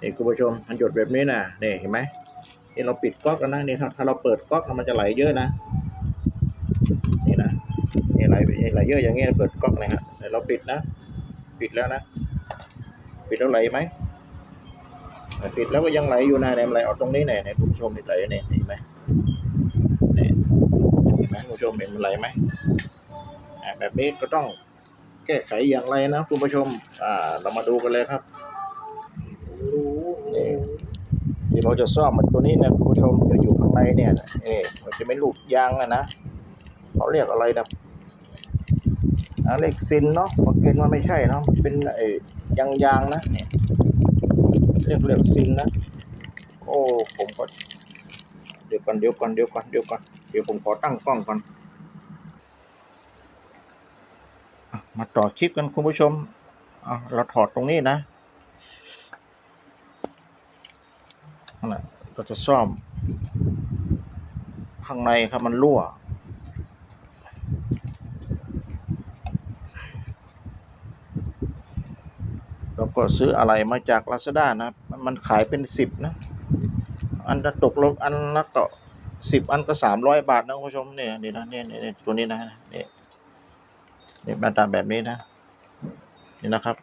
นี่คุณผู้ชมมันหยดแบบนี้นะนี่เห็นไหมนี่เราปิดก๊อกแล้วนะนี่ถ้าถ้าเราเปิดก๊อกแล้วมันจะไหลเยอะนะนี่นะนี่ไหลไหลเยอะอย่างเงี้ยเปิดก๊อกนะฮะแต่เราปิดนะ ปิดแล้วนะ ปิดแล้วไหลไหมปิดแล้วก็ยังไหลอยู่นะเนี่ยมันไหลออกตรงนี้เนี่ยเนี่ยคุณผู้ชมเห็นไหลเนี่ยเห็นไหมเนี่ยเห็นไหมคุณผู้ชมเห็นมันไหลไหมอ่าแบบนี้ก็ต้องแก้ไขอย่างไรนะคุณผู้ชมอ่าเรามาดูกันเลยครับ นี่ที่เราจะซ่อมมันตัวนี้นะคุณผู้ชมจะอยู่ข้างในเนี่ยนะนี่มันจะไม่หลุดยางอะนะเขาเรียกอะไรนะอ่าเรียกซินเนาะปากเกนว่าไม่ใช่เนาะเป็นไอ้ยางยางนะเนี่ยเรียกเรียกซินนะโอ้ผมก็เดี๋ยวก่อนเดี๋ยวก่อนเดี๋ยวก่อนเดี๋ยวก่อนเดี๋ยวผมขอตั้งกล้องก่อนมาต่อคลิปกันคุณผู้ชมเราถอดตรงนี้นะ นั่นแหละก็จะซ่อม ข้างในครับมันรั่วแล้วก็ซื้ออะไรมาจาก Lazada นะครับ มันขายเป็นสิบนะ อันจะตกลงอันละก็สิบอันก็สามร้อยบาทนะคุณผู้ชมเนี่ยนี่นะเนี่ยเนี่ยตัวนี้นะเนี่ยเนี่ยมาตามแบบนี้นะ นี่นะครับ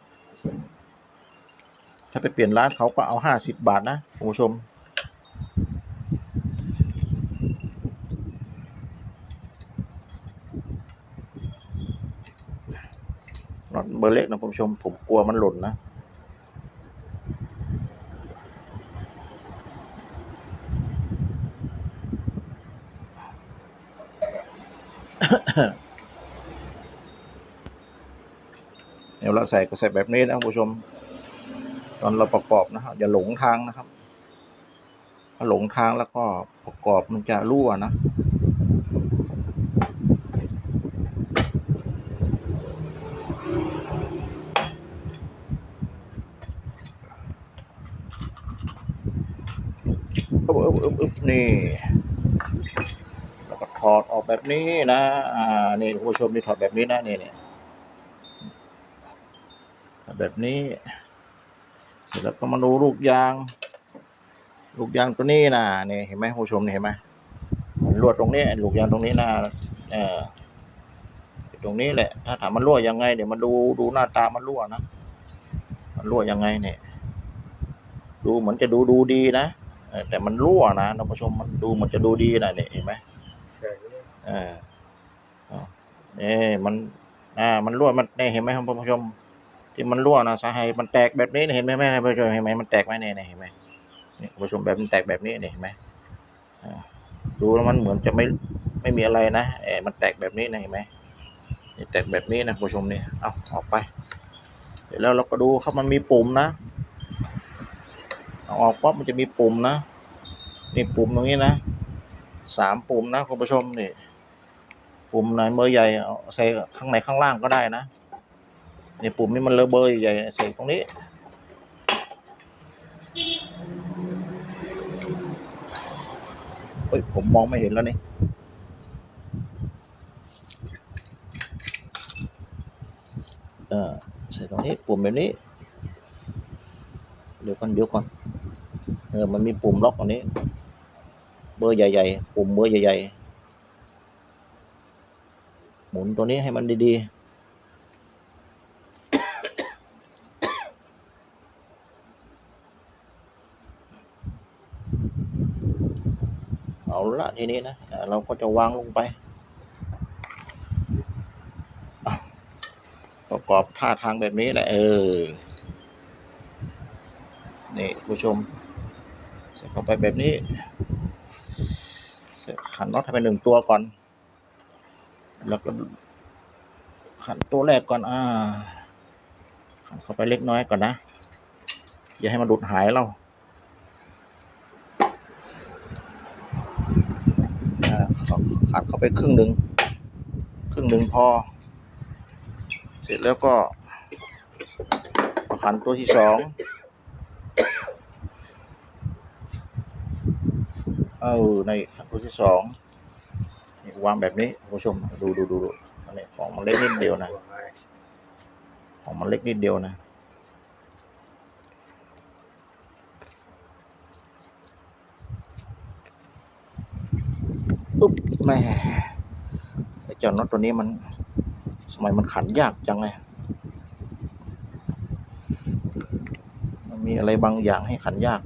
ถ้าไปเปลี่ยนร้านเขาก็เอาห้าสิบบาทนะคุณผู้ชม น็อตเบอร์เล็กนะคุณผู้ชม ผมกลัวมันหล่นนะเดี๋ยวเราใส่ก็ใส่แบบนี้นะคุณผู้ชม ตอนเราประกอบนะครับ อย่าหลงทางนะครับถ้าหลงทางแล้วก็ประกอบมันจะรั่วนะอึ๊บอึ๊บอึ๊บอึ๊บนี่แล้วก็ถอดออกแบบนี้นะอ่านี่คุณผู้ชมนี่ถอดแบบนี้นะนี่นี่แบบนี้ เสร็จแล้วก็มาดูลูกยาง ลูกยางตัวนี้นะนี่เห็นไหมคุณผู้ชมนี่เห็นไหมมันรั่วตรงนี้ลูกยางตรงนี้นะเออตรงนี้แหละ ถ้าถามมันรั่วยังไงเดี๋ยวมาดูดูหน้าตามันรั่วนะมันรั่วยังไงเนี่ย ดูเหมือนจะดูดูดีนะเออแต่มันรั่วนะท่านผู้ชมมันดูเหมือนจะดูดีนะเนี่ยเห็นไหมใช่เออเอานี่มันอ่ามันรั่วมันเนี่ยเห็นไหมครับผู้ชม ที่มันรั่วนะสาเหตุมันแตกแบบนี้เห็นไหมแม่ผู้ชมเห็นไหมมันแตกไหมเนี่ยเนี่ยเห็นไหมนี่ผู้ชมแบบมันแตกแบบนี้เนี่ยเห็นไหมดูแล้วมันเหมือนจะไม่ไม่มีอะไรนะเออมันแตกแบบนี้นะเห็นไหมนี่แตกแบบนี้นะผู้ชมนี่เอาออกไปเสร็จแล้วเราก็ดูครับมันมีปุ่มนะเอาออกปั๊บมันจะมีปุ่มนะนี่ปุ่มตรงนี้นะสามปุ่มนะคุณผู้ชมนี่ปุ่มไหนเบอร์ใหญ่เอาใส่ข้างในข้างล่างก็ได้นะ นี่ปุ่มนี้มันเลอะเบอร์ใหญ่ๆใส่ตรงนี้ เฮ้ย ผมมองไม่เห็นแล้วนี่เออใส่ตรงนี้ปุ่มแบบนี้ เดี๋ยวก่อนเดี๋ยวก่อน เออ มันมีปุ่มล็อกตรงนี้ เบอร์ใหญ่ ๆ ปุ่มเบอร์ใหญ่ ๆ หมุนตัวนี้ให้มันดี ๆ เอา ละทีนี้นะเราก็จะวางลงไป ประกอบท่าทางแบบนี้แหละเออ นี่ผู้ชมใส่เข้าไปแบบนี้ใส่ขันน็อตให้เป็นหนึ่งตัวก่อน แล้วก็ขันตัวแรกก่อน อ่า ขันเข้าไปเล็กน้อยก่อนนะ อย่าให้มันดุดหายเรา หักเข้าไปครึ่งหนึ่งครึ่งหนึ่งพอ เสร็จแล้วก็ขันตัวที่สองเอาในขันตัวที่สองวางแบบนี้ผู้ชมดูดูดูดูอันนี้ของมันเล็กนิดเดียวนะ ของมันเล็กนิดเดียวนะอุ๊บ แม่ไอ้เจ้าน็อตตัวนี้มัน สมัยมันขันยากจังเลยมันมีอะไรบางอย่างให้ขันยาก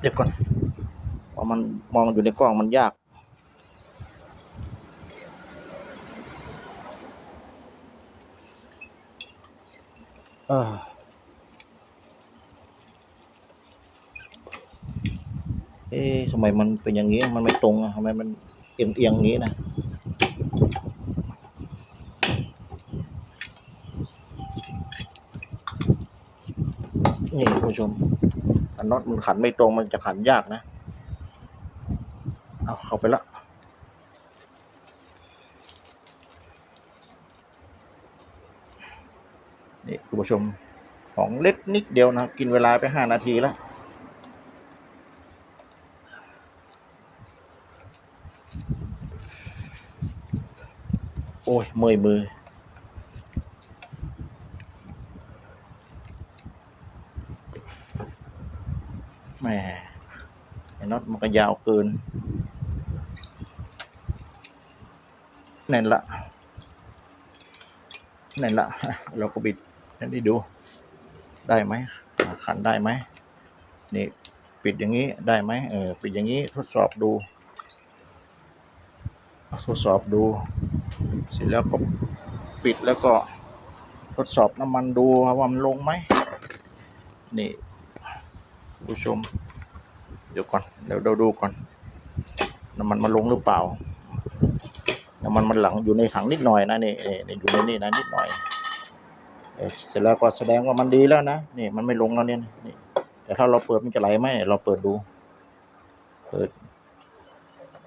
เดี๋ยวก่อนเพราะมันมองอยู่ในกล้องมันยากเออ เอ๊ะทำไมมันเป็นอย่างนี้ มันไม่ตรงอะทำไมมันเอียงเอียงๆอย่างนี้นะ นี่คุณผู้ชมอันน็อตมันขันไม่ตรงมันจะขันยากนะ เอาเข้าไปละนี่คุณผู้ชมของเล็กนิดเดียวนะ กินเวลาไปห้านาทีแล้ว โอ้ยเมื่อยมือ แหม่ไอ้น็อตมันก็ยาวเกินนั่นละนั่นละ เราก็บิดนั่นนี่ดู ได้ไหม ขันได้ไหม นี่ปิดอย่างนี้ได้ไหมเออ ปิดอย่างนี้ทดสอบดู ทดสอบดู เสร็จแล้วก็ปิดแล้วก็ทดสอบน้ำมันดูว่ามันลงไหมนี่ผู้ชม เดี๋ยวก่อนเดี๋ยวเราดูก่อน น้ำมันมันลงหรือเปล่า น้ำมันมันหลังอยู่ในถังนิดหน่อยนะนี่นี่อยู่ในนี่นะนิดหน่อยเสร็จแล้วก็แสดงว่ามันดีแล้วนะนี่มันไม่ลงแล้วเนี่ยนี่แต่ถ้าเราเปิดมันจะไหลไหมเราเปิดดู เปิด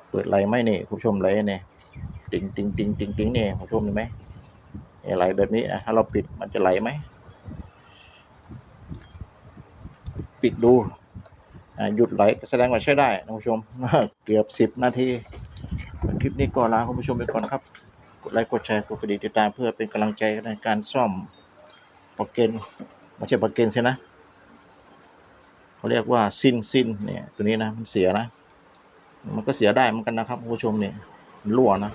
เปิดไหลไหมนี่คุณผู้ชมไหลเนี่ย ติงติงติงติงติงนี่คุณผู้ชมเห็นไหมไหลแบบนี้นะถ้าเราปิดมันจะไหลไหม ปิดดูหยุดไหลแสดงว่าใช้ได้นะคุณผู้ชม เกือบสิบนาที คลิปนี้ก็ลาคุณผู้ชมไปก่อนครับ กดไลค์กดแชร์กดกระดิ่งติดตามเพื่อเป็นกำลังใจในการซ่อมปลักเกนไม่ใช่ปลักเกนใช่นะเขาเรียกว่าซินซินเนี่ยตัวนี้นะมันเสียนะ มันก็เสียได้เหมือนกันนะครับคุณผู้ชมเนี่ย มันรั่วนะ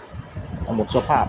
หมดสภาพ